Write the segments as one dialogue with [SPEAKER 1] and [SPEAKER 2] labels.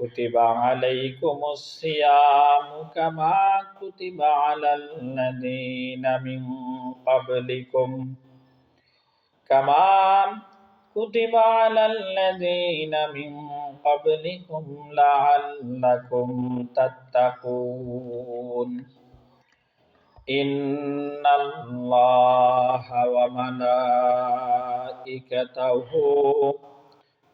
[SPEAKER 1] كتب عليكم الصيام كما كتب على الذين من قبلكم كما كتب على الذين من قبلكم لعلكم تتقون إن الله وملائكته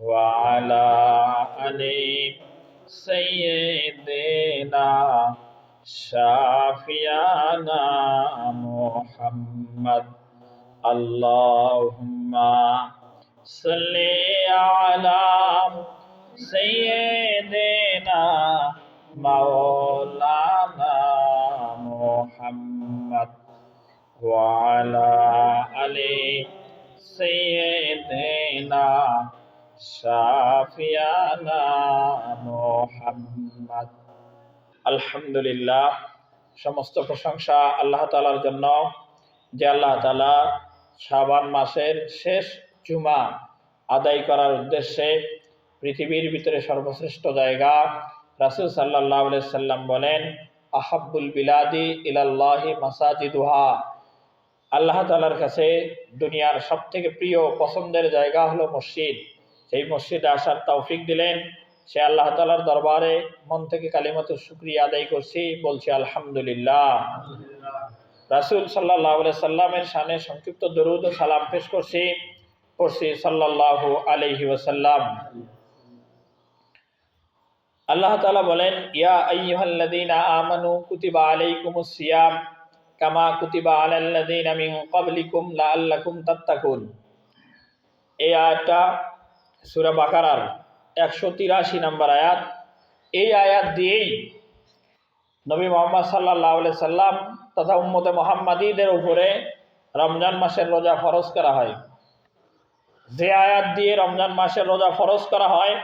[SPEAKER 1] وعلى آل سيدنا شافيانا محمد. اللهم صل على سيدنا مولانا محمد وعلى آل سيدنا আলহামদুলিল্লাহ, সমস্ত প্রশংসা আল্লাহ তালার জন্য। যে আল্লাহ তালা শাবান মাসের শেষ জুমা আদায় করার উদ্দেশ্যে পৃথিবীর ভিতরে সর্বশ্রেষ্ঠ জায়গা রাসুল সাল্লাহ সাল্লাম বলেন আহাবুল বিলাদি ইলাল্লাহি মাসাজিদুহা। আল্লাহ তালার কাছে দুনিয়ার সবথেকে প্রিয় পছন্দের জায়গা হলো মসজিদ। সেই মসজিদে আসার তৌফিক দিলেন। সে আল্লাহ তালার দরবারে মন থেকে কালিমত শুক্রিয়া আদায় করছি, বলছি আলহামদুলিল্লাহ। রাসুল সাল্লাহ সাল্লামের সানে সংক্ষিপ্ত দরুদ ও সালাম পেশ করছি, পড়ছি সাল্লাহ আলহি ওসাল্লাম আল্লাহ তালা বলেন, ইয়া আইয়ুহাল্লাযীনা আমানু কুতিবা আলাইকুমুস সিয়াম কামা কুতিবা আলাল্লাযীনা মিন ক্বাবলিকুম লাআল্লাকুম তাত্তাকুন। এই আয়াতটা সূরা বাকারার একশো তিরাশি নম্বর আয়াত। এই আয়াত দিয়েই নবী মোহাম্মদ সাল্লাহ সাল্লাম তথা উম্মতে মোহাম্মদীদের উপরে রমজান মাসের রোজা ফরজ করা হয়। যে আয়াত দিয়ে রমজান মাসের রোজা ফরজ করা হয়,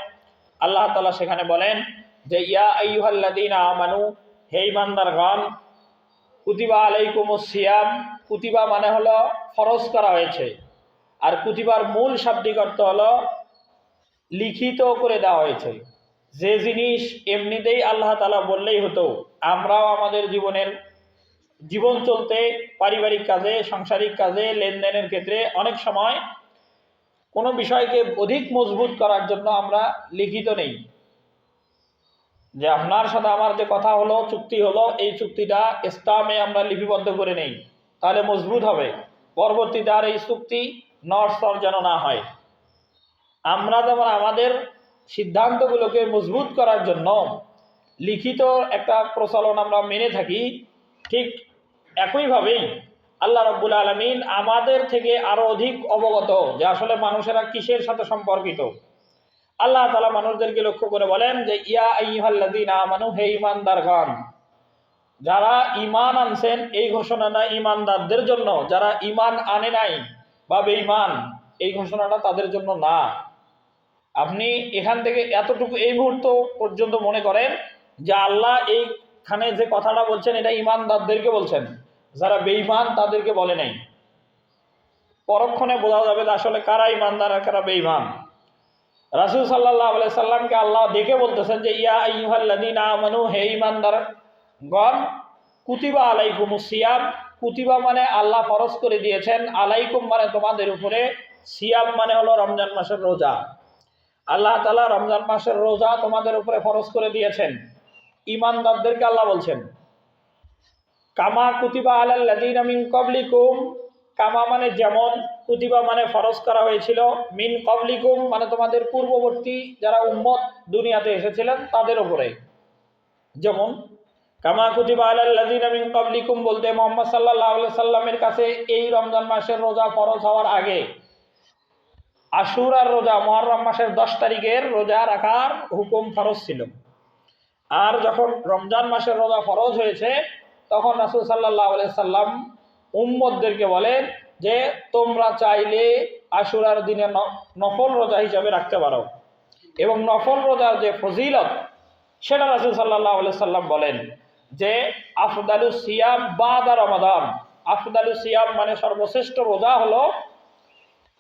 [SPEAKER 1] আল্লাহ তালা সেখানে বলেন যে, ইয়া আইহাল্লাদিন আমানু, হে ইমানদারগণ কুতিবা আলাইকুম সিয়াম। কুতিবা মানে হলো ফরজ করা হয়েছে। আর কুতিবার মূল শাব্দিক অর্থ হলো লিখিত করে দেওয়া হয়েছে। যে জিনিস এমনিতেই আল্লাহ তালা বললেই হতো, আমরাও আমাদের জীবনের জীবন চলতে, পারিবারিক কাজে, সাংসারিক কাজে, লেনদেনের ক্ষেত্রে অনেক সময় কোনো বিষয়কে অধিক মজবুত করার জন্য আমরা লিখিত নেই। যে আপনার সাথে আমার যে কথা হলো, চুক্তি হলো, এই চুক্তিটা স্টামে আমরা লিপিবদ্ধ করে নেই। তাহলে মজবুত হবে। পরবর্তীতে আর এই চুক্তি নরস্তর যেন না হয়। আমরা যেমন আমাদের সিদ্ধান্তগুলোকে মজবুত করার জন্য লিখিত একটা প্রচলন আমরা মেনে থাকি, ঠিক একইভাবেই আল্লাহ রব্বুল আলমিন আমাদের থেকে আরও অধিক অবগত যে আসলে মানুষেরা কিসের সাথে সম্পর্কিত। আল্লাহ তালা মানুষদেরকে লক্ষ্য করে বলেন যে, ইয়া ইহাল্লাদিন হে ইমানদার গান যারা ইমান আনছেন, এই ঘোষণাটা ইমানদারদের জন্য, যারা ইমান আনে নাই বা বেঈমান, এই ঘোষণাটা তাদের জন্য না। আপনি এখান থেকে এতটুকু এই মুহূর্ত পর্যন্ত মনে করেন যে আল্লাহ এইখানে যে কথাটা বলছেন, এটা ইমানদারদেরকে বলছেন। যারা বেঈমান, তাদেরকে বলে নাই। পরক্ষণে বোঝা যাবে আসলে কারা ইমানদার আর কারা বেঈমান। রাসুল সাল্লাহ সাল্লামকে আল্লাহ দেখে বলতেছেন যে, ইয়া হে ইমানদার গণ কুতিবা আলাইকুম সিয়াম। কুতিবা মানে আল্লাহ ফরজ করে দিয়েছেন, আলাইকুম মানে তোমাদের উপরে। সিয়াম মানে হলো রমজান মাসের রোজা। আল্লাহ তালা রমজান মাসের রোজা তোমাদের উপরে ফরজ করে দিয়েছেন। ইমানদারদেরকে আল্লাহ বলছেন, কামা কুতিবা আলাল্লাযীনা মিন ক্বাবলিকুম, কামা মানে যেমন কুতিবা মানে ফরজ করা হয়েছিল, মিন ক্বাবলিকুম মানে তোমাদের পূর্ববর্তী যারা উম্মত দুনিয়াতে এসেছিলেন তাদের উপরে। যেমন, কামা কুতিবা আলাল্লাযীনা মিন ক্বাবলিকুম বলতে মোহাম্মদ আলাইহি সাল্লামের কাছে এই রমজান মাসের রোজা ফরজ হওয়ার আগে আশুরার রোজা মুহররম মাসের দশ তারিখের রোজা রাখার হুকুম ফরজ ছিল। আর যখন রমজান মাসের রোজা ফরজ হয়েছে, তখন রাসুল সাল্লাহ সাল্লাম উম্মদদেরকে বলেন যে, তোমরা চাইলে আশুরার দিনে নফল রোজা হিসাবে রাখতে পারো। এবং নফল রোজার যে ফজিলত, সেটা রাসুল সাল্লাহ সাল্লাম বলেন যে আফদালু সিয়াম বাদা রমাদান। আফদালু সিয়াম মানে সর্বশ্রেষ্ঠ রোজা হলো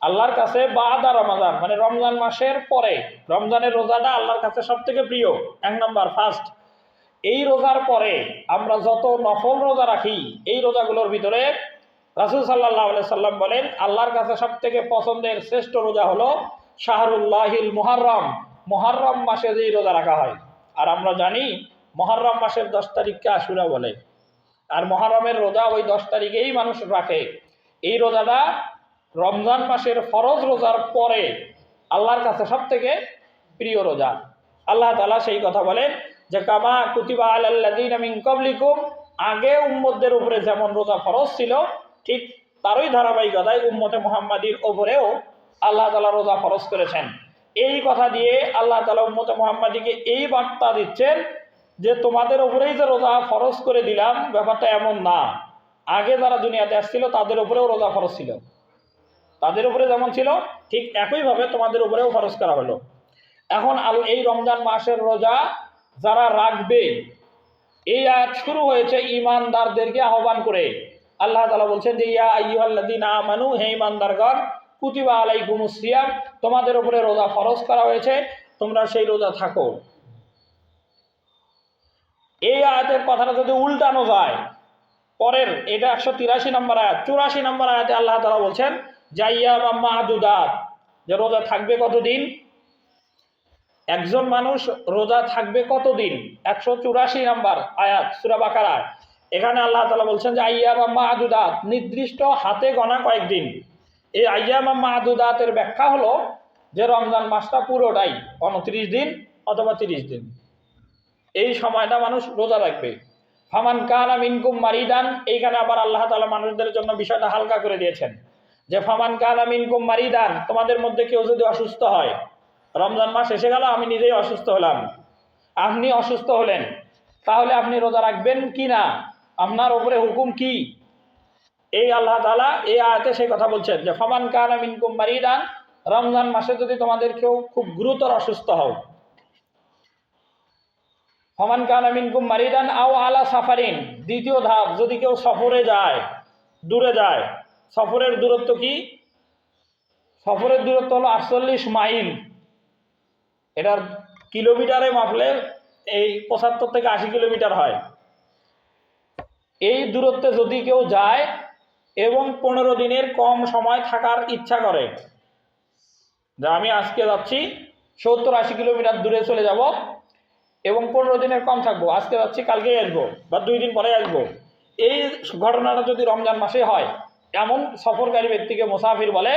[SPEAKER 1] আল্লাহর কাছে বাদা রমাদান মানে রমজান মাসের পরে। রমজানের রোজাটা আল্লাহর কাছে সব থেকে প্রিয়, এক নম্বর ফার্স্ট এই রোজার পরে আমরা যত নফল রোজা রাখি, এই রোজাগুলোর ভিতরে রাসুল সাল্লাহ সাল্লাম বলেন, আল্লাহর কাছে সব থেকে পছন্দের শ্রেষ্ঠ রোজা হলো শাহরুল্লাহিল মুহাররম। মুহাররম মাসে যেই রোজা রাখা হয়। আর আমরা জানি মহরম মাসের দশ তারিখকে আশুরা বলে। আর মহরমের রোজা ওই দশ তারিখেই মানুষ রাখে। এই রোজাটা রমজান মাসের ফরজ রোজার পরে আল্লাহর কাছে সব থেকে প্রিয় রোজা। আল্লাহ তালা সেই কথা বলেন যে, কামা কুতিবা আলাল্লাদিন মিন কবলিকুম আগে উম্মতদের উপরে যেমন রোজা ফরজ ছিল, ঠিক তারই ধারাবাহিকতায় উম্মতে মোহাম্মদীর ওপরেও আল্লাহ তালা রোজা ফরজ করেছেন। এই কথা দিয়ে আল্লাহ তালা উম্মতে মোহাম্মদীকে এই বার্তা দিচ্ছেন যে, তোমাদের ওপরেই যে রোজা ফরজ করে দিলাম, ব্যাপারটা এমন না। আগে যারা দুনিয়াতে আসছিল, তাদের উপরেও রোজা ফরজ ছিল। তাদের উপরে যেমন ছিল, ঠিক একইভাবে তোমাদের উপরেও খরচ করা হলো। এখন এই রমজান মাসের রোজা যারা রাখবে, এই আয়াত শুরু হয়েছে ইমানদারদেরকে আহ্বান করে। আল্লাহ তালা বলছেন যে, ইয়া আইয়ুহাল্লাযীনা আমানু, হে ইমানদারগণ, কুতিবা আলাইকুমুস সিয়াম, তোমাদের উপরে রোজা ফরজ করা হয়েছে, তোমরা সেই রোজা থাকো। এই আয়াতের কথাটা যদি উল্টানো যায়, পরের, এটা একশো তিরাশি নম্বর আয়াত, চুরাশি নম্বর আয়াতে আল্লাহ তালা বলছেন জাইয়া বা মাহাদুদাত, যে রোজা থাকবে কতদিন? একজন মানুষ রোজা থাকবে কতদিন? একশো চুরাশি নাম্বার আয়াত, সুরা বাকারা এখানে আল্লাহ তালা বলছেন যে, আইয়া বা মাহাদুদাত, নির্দিষ্ট হাতে গণা কয়েকদিন। এই আইয়া বা মাহাদুদাতের ব্যাখ্যা হলো যে রমজান মাসটা পুরোটাই, উনত্রিশ দিন অথবা তিরিশ দিন। এই সময়টা মানুষ রোজা রাখবে। ফামান কানা মিনকুম মারিদান, এইখানে আবার আল্লাহ তালা মানুষদের জন্য বিষয়টা হালকা করে দিয়েছেন। যে, ফামান কানা মিনকুম মারিদান তোমাদের মধ্যে কেউ যদি অসুস্থ হয়, রমজান মাস এসে গেল, আমি নিজেই অসুস্থ হলাম। আপনি অসুস্থ হলেন, তাহলে আপনি রোজা রাখবেন কি না? আপনার ওপরে হুকুম কি? এই আল্লাহ তালা এই আয়াতে সেই কথা বলছেন যে, ফামান কানা মিনকুম মারিদান রমজান মাসে যদি তোমাদের কেউ খুব গুরুতর অসুস্থ হও। ফমান কান মিনকুম মারিদান আও আলা সাফারিন দ্বিতীয় ধাপ, যদি কেউ সফরে যায়, দূরে যায় সফরের দূরত্ব কি? সফরের দূরত্ব হলো আটচল্লিশ মাইল। এটার কিলোমিটারে মাপলে এই পঁচাত্তর থেকে আশি কিলোমিটার হয়। এই দূরত্বে যদি কেউ যায় এবং পনেরো দিনের কম সময় থাকার ইচ্ছা করে, যে আমি আজকে যাচ্ছি, সত্তর আশি কিলোমিটার দূরে চলে যাব এবং পনেরো দিনের কম থাকব। আজকে যাচ্ছি, কালকেই আসব বা দুই দিন পরে আসব। এই ঘটনাটা যদি রমজান মাসে হয় এমন সফরকারী ব্যক্তিকে মুসাফির বলে।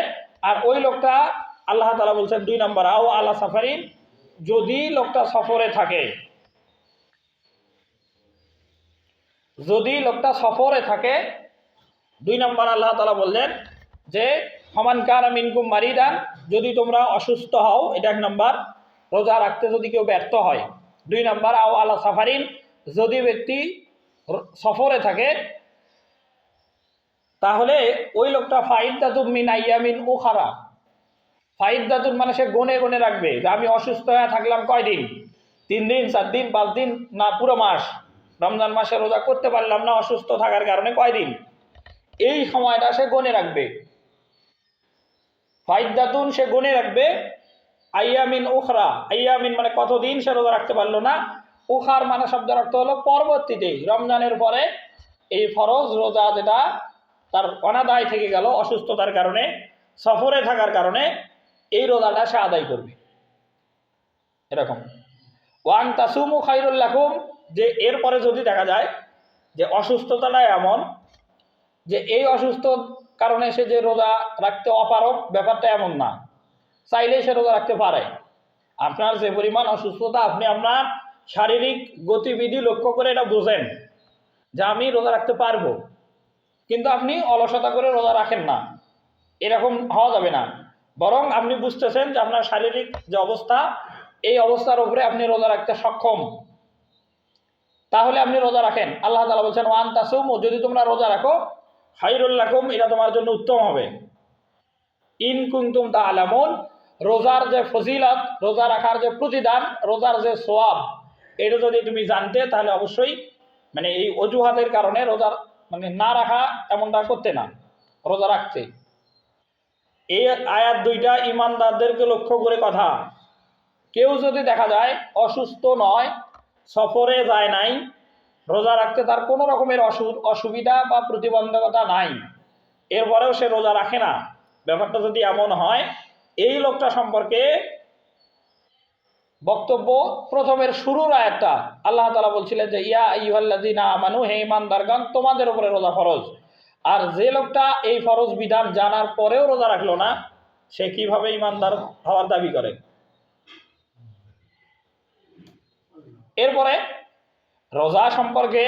[SPEAKER 1] আর ওই লোকটা, আল্লাহ তালা বলছেন দুই নম্বর, আও আল্লাহ সাফারিন, যদি লোকটা সফরে থাকে। যদি লোকটা সফরে থাকে, দুই নম্বর আল্লাহ তালা বললেন যে সমান কারা মিনকুম মারিদান, যদি তোমরা অসুস্থ হও, এটা এক নম্বর। রোজা রাখতে যদি কেউ ব্যর্থ হয়, দুই নম্বর, আও আল্লাহ সাফারিন, যদি ব্যক্তি সফরে থাকে তাহলে ওই লোকটা ফাইদাতুম মিন আইয়ামিন ও খারাপ ফাইদ দাতুন মানে সে গনে গনে রাখবে যে আমি অসুস্থ হয়ে থাকলাম কয়দিন? তিন দিন, চার দিন, পাঁচ দিন? না, পুরো মাস। রমজান মাসে রোজা করতে পারলাম না, অসুস্থ থাকার কারণে কয়দিন? এই সময়টা সে গনে রাখবে। ফাইদ দাতুন সে গনে রাখবে আইয়ামিন উখরা। আইয়ামিন মানে কতদিন সে রোজা রাখতে পারল না? উখার মানে শব্দ অর্থ হলো পরবর্তীতে। রমজানের পরে এই ফরজ রোজা যেটা তার অনাদায় থেকে গেল, অসুস্থতার কারণে, সফরে থাকার কারণে এই রোজাটা সে আদায় করবে। এরকম। ওয়ান তাসুমু খাইরুল্লাকুম যে এরপরে যদি দেখা যায় যে অসুস্থতাটা এমন, যে এই অসুস্থ কারণে সে যে রোজা রাখতে অপারক ব্যাপারটা এমন না। চাইলেই সে রোজা রাখতে পারে। আপনার যে পরিমাণ অসুস্থতা, আপনি আপনার শারীরিক গতিবিধি লক্ষ্য করে এটা বোঝেন যে আমি রোজা রাখতে পারব। কিন্তু আপনি অলসতা করে রোজা রাখেন না। এরকম হওয়া যাবে না। বরং আপনি বুঝতেছেন যে আপনার শারীরিক যে অবস্থা, এই অবস্থার উপরে আপনি রোজা রাখতে সক্ষম। তাহলে আপনি রোজা রাখেন। আল্লাহ তালা বলছেন ওয়ান তাসুম যদি তোমরা রোজা রাখো হাইরুল্লাকুম এটা তোমার জন্য উত্তম হবে। ইন কুন্তুম তা আলামুন রোজার যে ফজিলত, রোজা রাখার যে প্রতিদান, রোজার যে সোয়াব, এটা যদি তুমি জানতে, তাহলে অবশ্যই মানে এই অজুহাতের কারণে রোজার মানে না রাখা এমনটা করতে না, রোজা রাখতে। এই আয়াত দুইটা ইমানদারদেরকে লক্ষ্য করে কথা। কেউ যদি দেখা যায় অসুস্থ নয়, সফরে যায় নাই, রোজা রাখতে তার কোনো রকমের অসু, অসুবিধা বা প্রতিবন্ধকতা নাই। এরপরেও সে রোজা রাখে না। ব্যাপারটা যদি এমন হয়, এই লোকটা সম্পর্কে বক্তব্য প্রথমের শুরুর আয়াতটা আল্লাহ তালা বলছিলেন যে, ইয়া ইহাল্লাদিনা আমানু, হে ইমানদারগণ তোমাদের উপরে রোজা ফরজ। আর যে লোকটা এই ফরজ বিধান জানার পরেও রোজা রাখল না, সে কীভাবে ইমানদার হওয়ার দাবি করে? এরপরে রোজা সম্পর্কে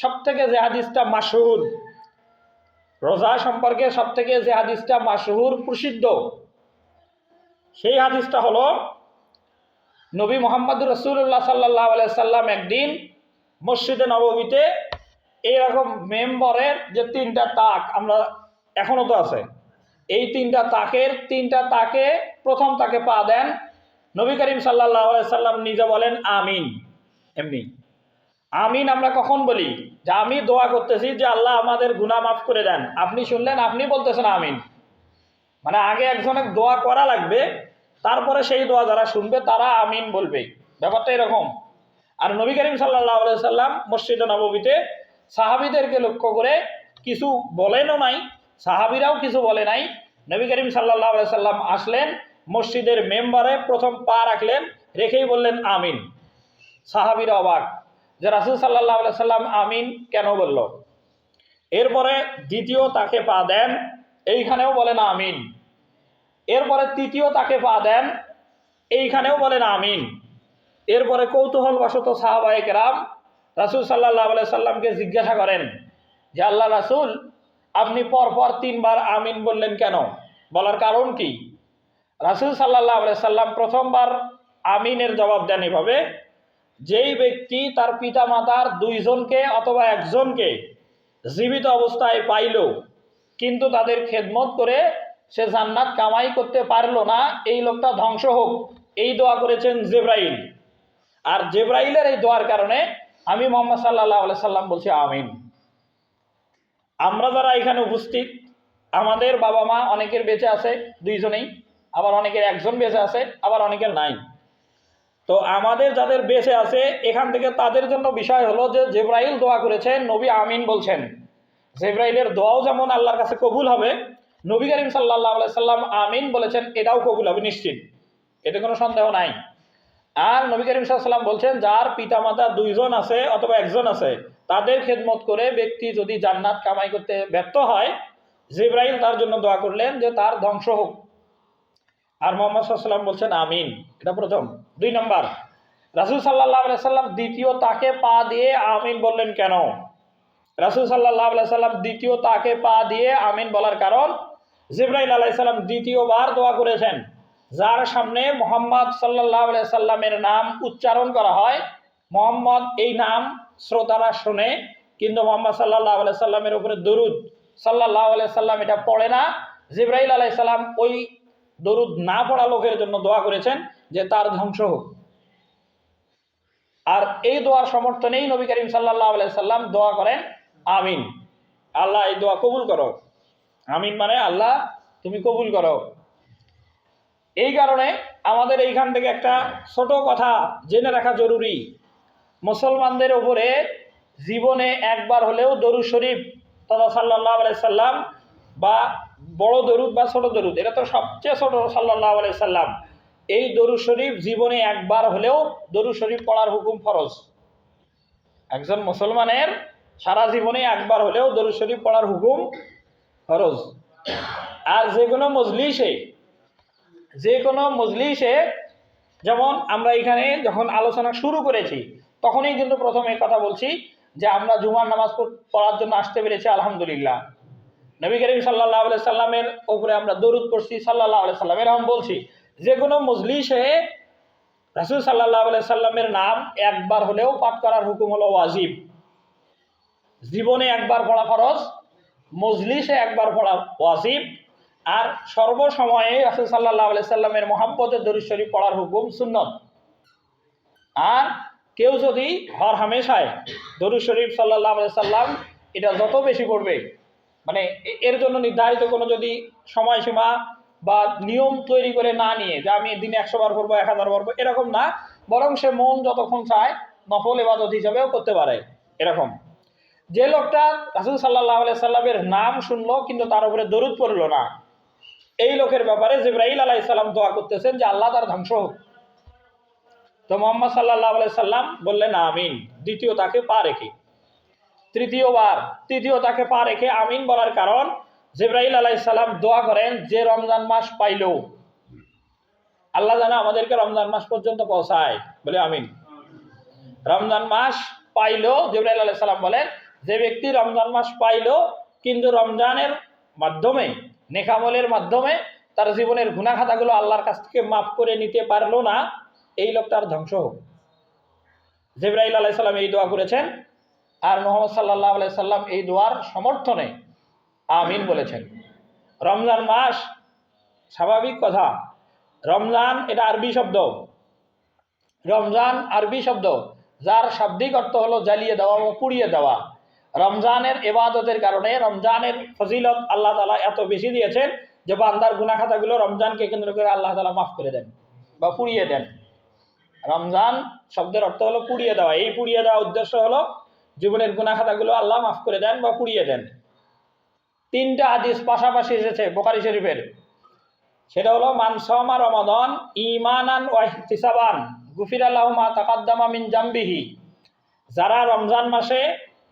[SPEAKER 1] সব থেকে যে হাদিসটা মাসহুর রোজা সম্পর্কে সব থেকে যে হাদিসটা মাসহুর প্রসিদ্ধ, সেই হাদিসটা হলো নবী মোহাম্মদ রসুল্লাহ সাল্লাহ সাল্লাম একদিন মসজিদে নবমীতে এইরকম মেম্বরের যে তিনটা তাক, আমরা এখনও তো আছে, এই তিনটা তাকের, তিনটা তাকে প্রথম তাকে পা দেন নবী করিম সাল্লাহ সাল্লাম নিজে বলেন আমিন। এমনি। আমিন আমরা কখন বলি? যে আমি দোয়া করতেছি যে আল্লাহ আমাদের গুনাহ মাফ করে দেন। আপনি শুনলেন, আপনি বলতেছেন আমিন। মানে আগে একজনের দোয়া করা লাগবে তারপরে সেই দোয়া যারা শুনবে, তারা আমিন বলবে। ব্যাপারটা এরকম। আর নবী করিম সাল্লাহ সাল্লাম মসজিদে নবমীতে সাহাবিদেরকে লক্ষ্য করে কিছু বলেনও নাই, সাহাবিরাও কিছু বলে নাই। নবী করিম সাল্লাহ সাল্লাম আসলেন, মসজিদের মেম্বারে প্রথম পা রাখলেন, রেখেই বললেন, আমিন। সাহাবিরা অবাক, যে রাসুল সাল্লাহ সাল্লাম আমিন কেন বলল? এরপরে দ্বিতীয় তাকে পা দেন, এইখানেও বলেন, আমিন। এরপরে তৃতীয় তাকে পা দেন, এইখানেও বলেন আমিন। এরপরে কৌতূহল বশত সাহাবাহিক রাম রাসুল সাল্লাহ সাল্লামকে জিজ্ঞাসা করেন যে, আল্লাহ রাসুল, আপনি পরপর তিনবার আমিন বললেন কেন? বলার কারণ কি? রাসুল সাল্লাহ সাল্লাম প্রথমবার আমিনের জবাব দেন এভাবে, যেই ব্যক্তি তার পিতা মাতার দুইজনকে অথবা একজনকে জীবিত অবস্থায় পাইল, কিন্তু তাদের খেদমত করে সে জান্নাত কামাই করতে পারল না, এই লোকটা ধ্বংস হোক। এই দোয়া করেছেন জেব্রাইল। আর জেব্রাইলের এই দোয়ার কারণে আমি মোহাম্মদ সাল্লাহ সাল্লাম বলছি আমিন। আমরা যারা এখানে উপস্থিত, আমাদের বাবা মা অনেকের বেঁচে আছে, দুইজনেই, আবার অনেকের একজন বেঁচে আছে, আবার অনেকের নাই। তো আমাদের যাদের বেঁচে আছে, এখান থেকে তাদের জন্য বিষয় হলো যে জেব্রাইল দোয়া করেছেন, নবী আমিন বলছেন। জেব্রাইলের দোয়াও যেমন আল্লাহর কাছে কবুল হবে নবী করিম সাল্লাহ সাল্লাম আমিন বলেছেন, এটাও কবুল হবে, নিশ্চিত। এতে কোনো সন্দেহ নাই। আর নবী করিম সাল্লাম বলছেন, যার পিতামাতা দুইজন আছে অথবা একজন আছে, তাদের খেদমত করে ব্যক্তি যদি জান্নাত কামাই করতে ব্যর্থ হয়, জিব্রাইল তার জন্য দোয়া করলেন যে তার ধ্বংস হোক। আর মোহাম্মদ সাল্লাম বলছেন, আমিন। এটা প্রথম। দুই নম্বর, রাসুল সাল্লাহ সাল্লাম দ্বিতীয় তাকে পা দিয়ে আমিন বললেন কেন? রাসুল সাল্লাহ সাল্লাম দ্বিতীয় তাকে পা দিয়ে আমিন বলার কারণ জিব্রাইল আলাইসাল্লাম দ্বিতীয়বার দোয়া করেছেন, যার সামনে মোহাম্মদ সাল্লাহ সাল্লামের নাম উচ্চারণ করা হয়। মোহাম্মদ এই নাম শ্রোতারা শোনে, কিন্তু মোহাম্মদ সাল্লাহ সাল্লামের উপরে দরুদ সাল্লাহ সাল্লাম এটা পড়ে না। জিব্রাইল আলাইসাল্লাম ওই দরুদ না পড়া লোকের জন্য দোয়া করেছেন যে তার ধ্বংস হোক। আর এই দোয়ার সমর্থনেই নবী করিম সাল্লাহ সাল্লাম দোয়া করেন, আমিন। আল্লাহ এই দোয়া কবুল করো আমিন মানে আল্লাহ, তুমি কবুল করো। এই কারণে আমাদের এইখান থেকে একটা ছোট কথা জেনে রাখা জরুরি। মুসলমানদের ওপরে জীবনে একবার হলেও দরু শরীফ, তথা সাল্লাহ সাল্লাম, বা বড় দরুদ বা ছোট দরুদ, এটা তো সবচেয়ে ছোট সাল্লাহ সাল্লাম। এই দরু শরীফ জীবনে একবার হলেও দরু শরীফ পড়ার হুকুম ফরজ। একজন মুসলমানের সারা জীবনে একবার হলেও দরু শরীফ পড়ার হুকুম ফরজ। আর যে কোনো মজলিসে, যে কোনো মজলিসে যেমন আমরা এখানে যখন আলোচনা শুরু করেছি, তখনই কিন্তু প্রথমে কথা বলছি যে আমরা জুমার নামাজ পড়ার জন্য আসতে পেরেছি, আলহামদুলিল্লাহ। নবী করিম সাল্লাহ আলাই সাল্লামের উপরে আমরা দরুদ পড়ছি সাল্লাহ আলাই সাল্লাম। এরকম বলছি, যে কোনো মজলিসে রাসুল সাল্লাহ আলাই সাল্লামের নাম একবার হলেও পাঠ করার হুকুম হলো ওয়াজিব। জীবনে একবার পড়া ফরজ মজলিসে একবার পড়া ওয়াজিব। আর সর্বসময়ে রাসুল সাল্লাহ আলাই সাল্লামের মোহাম্মতের দরুদ শরীফ পড়ার হুকুম সুন্নত। আর কেউ যদি হর হামেশায় দরুদ শরীফ সাল্লাহ আলাই সাল্লাম এটা যত বেশি পড়বে মানে এর জন্য নির্ধারিত কোনো যদি সময়সীমা বা নিয়ম তৈরি করে না নিয়ে যে আমি দিনে একশো বার পড়ব, এক হাজার পড়ব, এরকম না। বরং সে মন যতক্ষণ চায় নফল এবাদত হিসাবেও করতে পারে, এরকম। যে লোকটা রাসুল সাল্লাহ সাল্লামের নাম শুনলো, কিন্তু তার উপরে দরুদ পড়ল না। এই লোকের ব্যাপারে জিব্রাহিল আলাহ ইসলাম দোয়া করতেছেন যে আল্লাহ তার ধ্বংস হোক। তো মোহাম্মদ সাল্লাহ সাল্লাম বললেন, আমিন। দ্বিতীয় তাকে পা রেখে। তৃতীয়বার, তৃতীয় তাকে পা রেখে আমিন বলার কারণ জিব্রাহিল আলাহ ইসলাম দোয়া করেন যে রমজান মাস পাইল আল্লাহ জানা আমাদেরকে রমজান মাস পর্যন্ত পৌঁছায়। বলে আমিন। রমজান মাস পাইলো জিব্রাইল আলাইহিস সালাম বলেন যে ব্যক্তি রমজান মাস পাইলো, কিন্তু রমজানের মাধ্যমে, নেকামলের মাধ্যমে তার জীবনের গুণাখাতাগুলো আল্লাহর কাছ থেকে মাফ করে নিতে পারল না, এই লোকটার ধ্বংস হোক। জিব্রাইল আলাইহিস সালাম এই দোয়া করেছেন আর মোহাম্মদ সাল্লাহ আলাই সাল্লাম এই দোয়ার সমর্থনে আমিন বলেছেন। রমজান মাস স্বাভাবিক কথা। রমজান এটা আরবি শব্দ। রমজান আরবি শব্দ। যার শাব্দিক অর্থ হলো জ্বালিয়ে দেওয়া ও পুড়িয়ে দেওয়া। রমজানের এবাদতের কারণে রমজানের ফজিলত আল্লাহ তালা এত বেশি দিয়েছেন যে বান্দার গুনাখাতাগুলো রমজানকে কেন্দ্র করে আল্লাহ তালা মাফ করে দেন বা পুড়িয়ে দেন। রমজান শব্দের অর্থ হলো পুড়িয়ে দেওয়া। এই পুড়িয়ে দেওয়া উদ্দেশ্য হলো জীবনের গুনাখাতাগুলো আল্লাহ মাফ করে দেন বা পুড়িয়ে দেন। তিনটা হাদিস পাশাপাশি এসেছে বোকারি শরীফের। সেটা হলো মানসমা রমাদন ইমানান ও ইহতিসাবান গুফির আল্লাহ মা তাকাদ্দামা মিন জাম্বিহি। যারা রমজান মাসে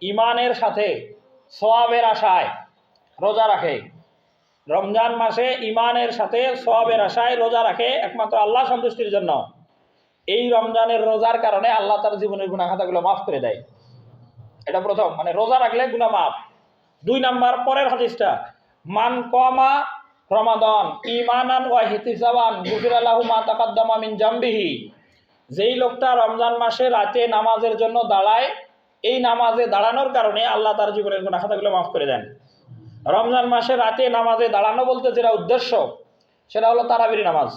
[SPEAKER 1] ইমানের সাথে সোয়াবের আশায় রোজা রাখে। রমজান মাসে ইমানের সাথে সোয়াবের আশায় রোজা রাখে একমাত্র আল্লাহ সন্তুষ্টির জন্য। এই রমজানের রোজার কারণে আল্লাহ তার জীবনের গুণাখাতাগুলো মাফ করে দেয়। এটা প্রথম মানে রোজা রাখলে গুণা মাফ দুই নাম্বার, পরের হাদিসটা, মান কমা রমাদন ইমানান ওয়া হিতিসাবান গুফির আল্লাহু মা তাকাদ্দামা মিন জাম্বিহি। যেই লোকটা রমজান মাসে রাতে নামাজের জন্য দাঁড়ায় এই নামাজে দাঁড়ানোর কারণে আল্লাহ তার জীবনের গুণা খাতাগুলো মাফ করে দেন। রমজান মাসে রাতে নামাজে দাঁড়ানো বলতে যেটা উদ্দেশ্য, সেটা হলো তারাবির নামাজ।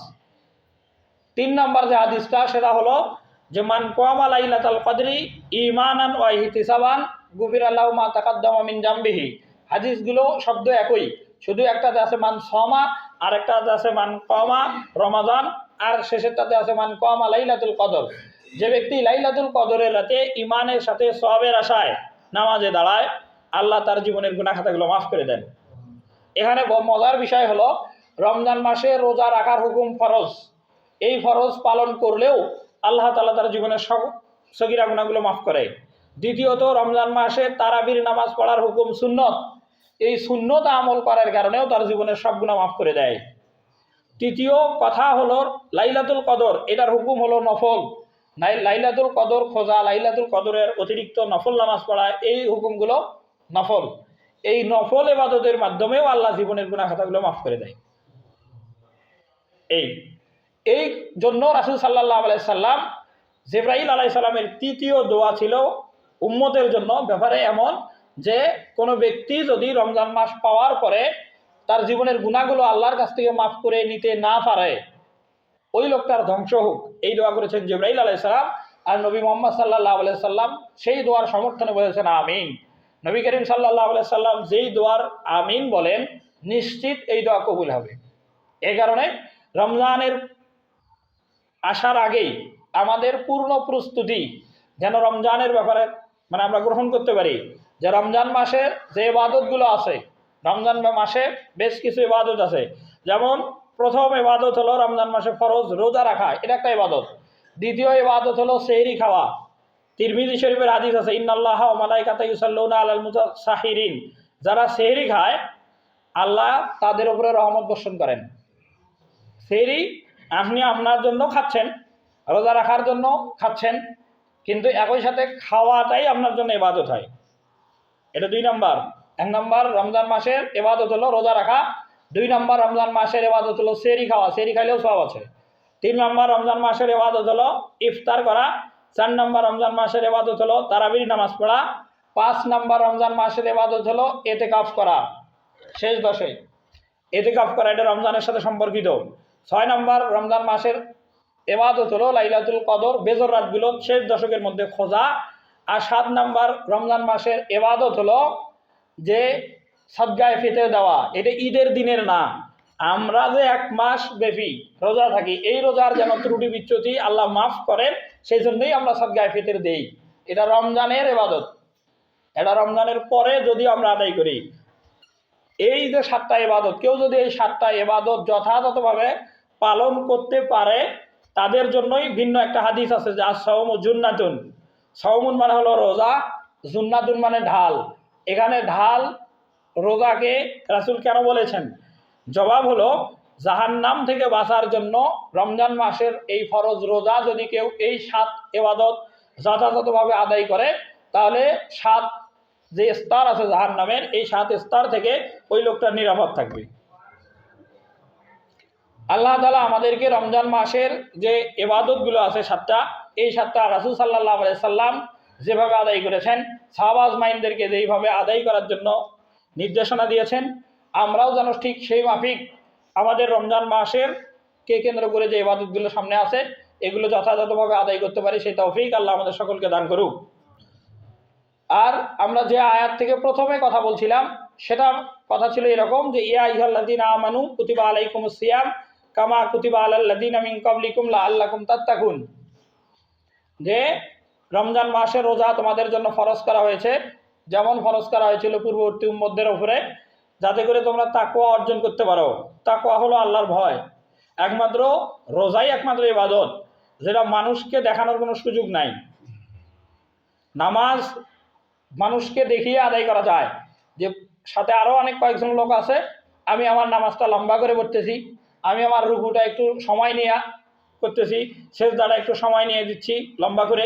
[SPEAKER 1] তিন নম্বর যে হাদিসটা, সেটা হলো যে, মান কোয়ামা লাইলাতাল কদরি ইমানান ওয়া ইহতিসাবান গুফির আল্লাহ মা তাকাদ্দামা মিন জাম্বিহি। হাদিসগুলো শব্দ একই, শুধু একটাতে আছে মান সমা আর একটাতে আছে মান কমা রমাজান আর শেষেরটাতে আছে মান কমা লাইলাতুল কদর যে ব্যক্তি লাইলাতুল কদরের রাতে ইমানের সাথে সবের আশায় নামাজে দাঁড়ায়, আল্লাহ তার জীবনের গুণা খাতাগুলো মাফ করে দেন। এখানে মজার বিষয় হলো, রমজান মাসে রোজা রাখার হুকুম ফরজ। এই ফরজ পালন করলেও আল্লাহ তালা তার জীবনের সব সগিরা গুণাগুলো মাফ করে। দ্বিতীয়ত, রমজান মাসে তারাবির নামাজ পড়ার হুকুম সুন্নত। এই সুন্নত আমল করার কারণেও তার জীবনের সব গুণা মাফ করে দেয়। তৃতীয় কথা হলো, লাইলাতুল কদর, এটার হুকুম হলো নফল। লাইলাতুল কদর খোঁজা, লাইলাতুল কদরের অতিরিক্ত নফল নামাজ পড়া, এই হুকুমগুলো নফল। এই নফল এবাদতের মাধ্যমেও আল্লাহ জীবনের গুণা খাতাগুলো মাফ করে দেয়। এই এই জন্য রাসুল সাল্লাহ আলাইসাল্লাম জেব্রাহিল আলাইসাল্লামের তৃতীয় দোয়া ছিল উম্মতের জন্য। ব্যাপারে এমন যে, কোনো ব্যক্তি যদি রমজান মাস পাওয়ার পরে তার জীবনের গুণাগুলো আল্লাহর কাছ থেকে মাফ করে নিতে না পারে ওই লোকটার ধ্বংস হোক। এই দোয়া করেছেন জিব্রাইল আলাইসাল্লাম আর নবী মোহাম্মদ সাল্লাহ আলাইসাল্লাম সেই দোয়ার সমর্থনে বলেছেন, আমিন। নবী করিম সাল্লাহ আলাইসাল্লাম যেই দোয়ার আমিন বলেন, নিশ্চিত এই দোয়া কবুল হবে। এ কারণে রমজানের আসার আগেই আমাদের পূর্ণ প্রস্তুতি যেন রমজানের ব্যাপারে মানে আমরা গ্রহণ করতে পারি যে রমজান মাসে যে ইবাদতগুলো আছে, রমজান মাসে বেশ কিছু ইবাদত আছে। যেমন প্রথম ইবাদত হলো রমজান মাসে ফরজ, রোজা রাখা, এটা একটা ইবাদত। দ্বিতীয় ইবাদত হলো সেহরি খাওয়া। তিরমিজি শরীফের হাদিস আছে, ইন্নাল্লাহ মালাইকাতা ইউসাল্লুনা আলাল মুতাসাহিরিন। যারা সেহরি খায়, আল্লাহ তাদের উপরে রহমত বর্ষণ করেন। সেহরি আপনি আপনার জন্য খাচ্ছেন, রোজা রাখার জন্য খাচ্ছেন, কিন্তু একই সাথে খাওয়াটাই আপনার জন্য এবাদত হয়। এটা দুই নাম্বার। এক নাম্বার, রমজান মাসের এবাদত হলো রোজা রাখা দুই নম্বর রমজান মাসের এবাদত হলো সেরি খাওয়া, সেরি খাইলেও সব আছে। তিন নম্বর রমজান মাসের এবাদত হলো ইফতার করা, চার নম্বর রমজান মাসের এবাদত হলো তারাবির নামাজ পড়া, পাঁচ নম্বর রমজান মাসের এবাদত হলো এতে কাফ করা, শেষ দশে। এতে কাফ করা এটা রমজানের সাথে সম্পর্কিত। ছয় নম্বর রমজান মাসের এবাদত হলো লাইলাতুল কদর, বেজর রাতগুলো শেষ দশকের মধ্যে খোঁজা। আর সাত নম্বর রমজান মাসের এবাদত হলো যে সদ্গায় ফিতে দেওয়া, এটা ঈদের দিনের না। আমরা যে এক মাস ব্যাপী রোজা থাকি, এই রোজার যেন ত্রুটি বিচ্যুতি আল্লাহ মাফ করেন সেই জন্যই আমরা সদ্গায় ফিতের দেই। এটা রমজানের এবাদত। এটা রমজানের পরে যদি আমরা আদায় করি, এই যে সাতটা এবাদত, কেউ যদি এই সাতটা এবাদত যথাযথভাবে পালন করতে পারে, তাদের জন্যই ভিন্ন একটা হাদিস আছে যা সৌম জুন্নাতুন। সৌমুন মানে হলো রোজা, জুন্নাতুন মানে ঢাল। এখানে ঢাল রোজাকে রাসুল কেন বলেছেন? জবাব হলো, জাহান্নাম থেকে বাঁচার জন্য রমজান মাসের এই ফরজ রোজা যদি কেউ এই সাত এবাদত যথাযথভাবে আদায় করে, তাহলে সাত যে স্তর আছে জাহান্নামের, এই সাত স্তর থেকে ওই লোকটা নিরাপদ থাকবে। আল্লাহ তালা আমাদেরকে রমজান মাসের যে এবাদতগুলো আছে সাতটা, এই সাতটা রাসুল সাল্লাহ সাল্লাম যেভাবে আদায় করেছেন শাহবাজ মাইনদেরকে যেইভাবে আদায় করার জন্য নির্দেশনা দিয়েছেন, আমরাও যেন ঠিক সেই মাফিক আমাদের রমজান মাসের কে কেন্দ্র করে যে ইবাদতগুলো সামনে আছে, এগুলো যথাযথভাবে আদায় করতে পারি, সেই তৌফিক আল্লাহ আমাদের সকলকে দান করুক। আর আমরা যে আয়াত থেকে প্রথমে কথা বলছিলাম সেটা কথা ছিল এরকম যে, ইয়া ইহাল্লাদিন আমানু কুতিবা আলাইকুম সিয়াম কামা কুতিবা আলাল্লাদিন মিন কাবলিকুম লা আল্লাকুম তাত্তাকুন। যে রমজান মাসে রোজা তোমাদের জন্য ফরজ করা হয়েছে যেমন ফরজ করা হয়েছিল পূর্ববর্তী উম্মদের উপরে, যাতে করে তোমরা তাকুয়া অর্জন করতে পারো। তাকুয়া হলো আল্লাহর ভয়। একমাত্র রোজাই একমাত্র ইবাদত, যেটা মানুষকে দেখানোর কোনো সুযোগ নাই। নামাজ মানুষকে দেখিয়ে আদায় করা যায়। যে সাথে আরও অনেক কয়েকজন লোক আছে, আমি আমার নামাজটা লম্বা করে পড়তেছি, আমি আমার রুকুটা একটু সময় নিয়ে করতেছি শেষ দ্বারা একটু সময় নিয়ে দিচ্ছি লম্বা করে।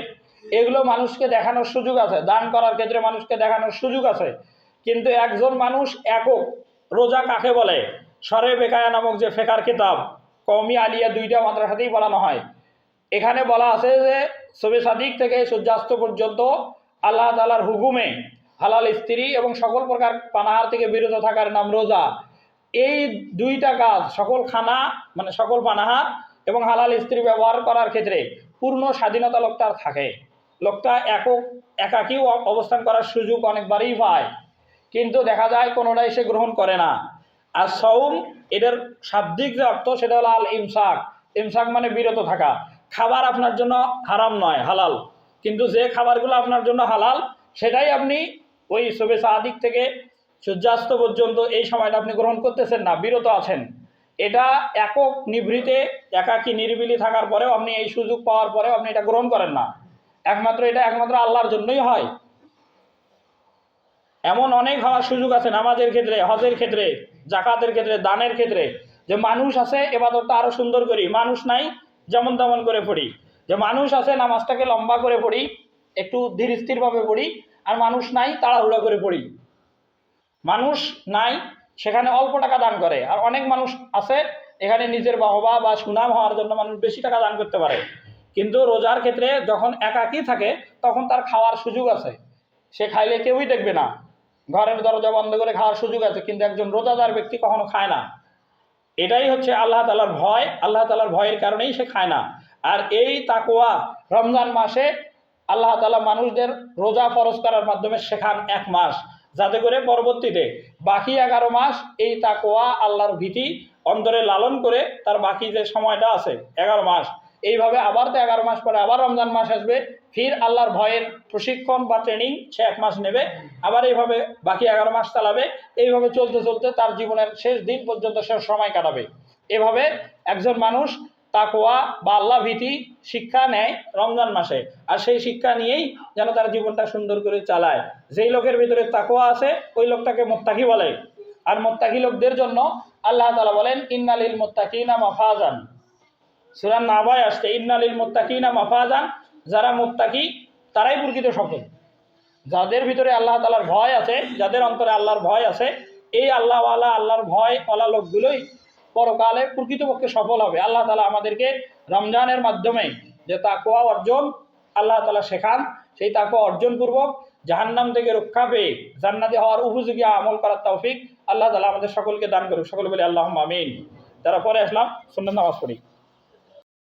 [SPEAKER 1] এগুলো মানুষকে দেখানোর সুযোগ আছে, দান করার ক্ষেত্রে মানুষকে দেখানোর সুযোগ আছে। কিন্তু একজন মানুষ একক রোজা কাকে বলে? সরে বেকায়া নামক যে ফেকার কিতাব, কওমি আলিয়া দুইটা মাদ্রাসাতেই পড়ানো হয়। এখানে বলা আছে যে সবে সাদিক থেকে সূর্যাস্ত পর্যন্ত আল্লাহ তালার হুকুমে হালাল স্ত্রী এবং সকল প্রকার পানাহার থেকে বিরত থাকার নাম রোজা। এই দুইটা কাজ, সকল খানা মানে সকল পানাহার এবং হালাল স্ত্রী ব্যবহার করার ক্ষেত্রে পূর্ণ স্বাধীনতা লোকটার থাকে। লোকটা একক, একাকীও অবস্থান করার সুযোগ অনেকবারই পায়। কিন্তু দেখা যায় কোনোটাই সে গ্রহণ করে না। আর সৌম এটার শাব্দিক যে অর্থ, সেটা হলো আল ইমসাক। ইমসাক মানে বিরত থাকা। খাবার আপনার জন্য হারাম নয়, হালাল। কিন্তু যে খাবারগুলো আপনার জন্য হালাল, সেটাই আপনি ওই সবে সাদিক থেকে সূর্যাস্ত পর্যন্ত এই সময়টা আপনি গ্রহণ করতেছেন না, বিরত আছেন। এটা একক নিভৃতে, একাকী নিরিবিলি থাকার পরেও আপনি এই সুযোগ পাওয়ার পরেও আপনি এটা গ্রহণ করেন না। একমাত্র এটা একমাত্র আল্লাহর জন্যই হয়। এমন অনেক হওয়ার সুযোগ আছে নামাজের ক্ষেত্রে, হজের ক্ষেত্রে, জাকাতের ক্ষেত্রে, দানের ক্ষেত্রে, যে মানুষ আছে এবাদতটা আরও সুন্দর করি। মানুষ নাই, যেমন তেমন করে পড়ি। যে মানুষ আছে নামাজটাকে লম্বা করে পড়ি, একটু ধীর স্থিরভাবে পড়ি, আর মানুষ নাই, তাড়াহুড়া করে পড়ি। মানুষ নাই, সেখানে অল্প টাকা দান করে। আর অনেক মানুষ আছে, এখানে নিজের বাহবা বা সুনাম হওয়ার জন্য মানুষ বেশি টাকা দান করতে পারে। কিন্তু রোজার ক্ষেত্রে যখন একাকী থাকে, তখন তার খাওয়ার সুযোগ আছে। সে খাইলে কেউই দেখবে না। ঘরের দরজা বন্ধ করে খাওয়ার সুযোগ আছে, কিন্তু একজন রোজাদার ব্যক্তি কখনো খায় না। এটাই হচ্ছে আল্লাহ তালার ভয়। আল্লাহ তালার ভয়ের কারণেই সে খায় না। আর এই তাকুয়া রমজান মাসে আল্লাহ তালা মানুষদের রোজা ফরজ করার মাধ্যমে শেখান এক মাস, যাতে করে পরবর্তীতে বাকি এগারো মাস এই তাকোয়া আল্লাহর ভীতি অন্তরে লালন করে তার বাকি যে সময়টা আছে, এগারো মাস এইভাবে আবার তো এগারো মাস পরে আবার রমজান মাস আসবে। ফির আল্লাহর ভয়ের প্রশিক্ষণ বা ট্রেনিং সে এক মাস নেবে। আবার এইভাবে বাকি এগারো মাস চালাবে। এইভাবে চলতে চলতে তার জীবনের শেষ দিন পর্যন্ত সে সময় কাটাবে। এভাবে একজন মানুষ তাকোয়া বা আল্লাহ ভীতি শিক্ষা নেয় রমজান মাসে। আর সেই শিক্ষা নিয়েই যেন তার জীবনটা সুন্দর করে চালায়। যেই লোকের ভিতরে তাকোয়া আছে, ওই লোকটাকে মোত্তাকি বলে। আর মোত্তাকি লোকদের জন্য আল্লাহ তালা বলেন, ইন্নালিল মোত্তাকিনা মাফাজান। সুরান নাবায় আসছে ইন্নালিল মোত্তাকিনা মাফাজান যারা মোত্তাকি, তারাই প্রকৃত সফল। যাদের ভিতরে আল্লাহ তালার ভয় আছে, যাদের অন্তরে আল্লাহর ভয় আছে, এই আল্লাহওয়ালা, আল্লাহর ভয় ওয়ালা লোকগুলোই পরকালে প্রকৃতপক্ষে সফল হবে। আল্লাহ তালা আমাদেরকে রমজানের মাধ্যমে যে তাকুয়া অর্জন আল্লাহ তালা শেখান, সেই তাকুয়া অর্জনপূর্বক জাহান্নাম থেকে রক্ষা পেয়ে জান্নাতি হওয়ার উপযোগী আমল করার তৌফিক আল্লাহ তালা আমাদের সকলকে দান করুক। সকল বলে আল্লাহ আমিন। তারা পরে আসলাম সুন্দর নামাজ পড়ি।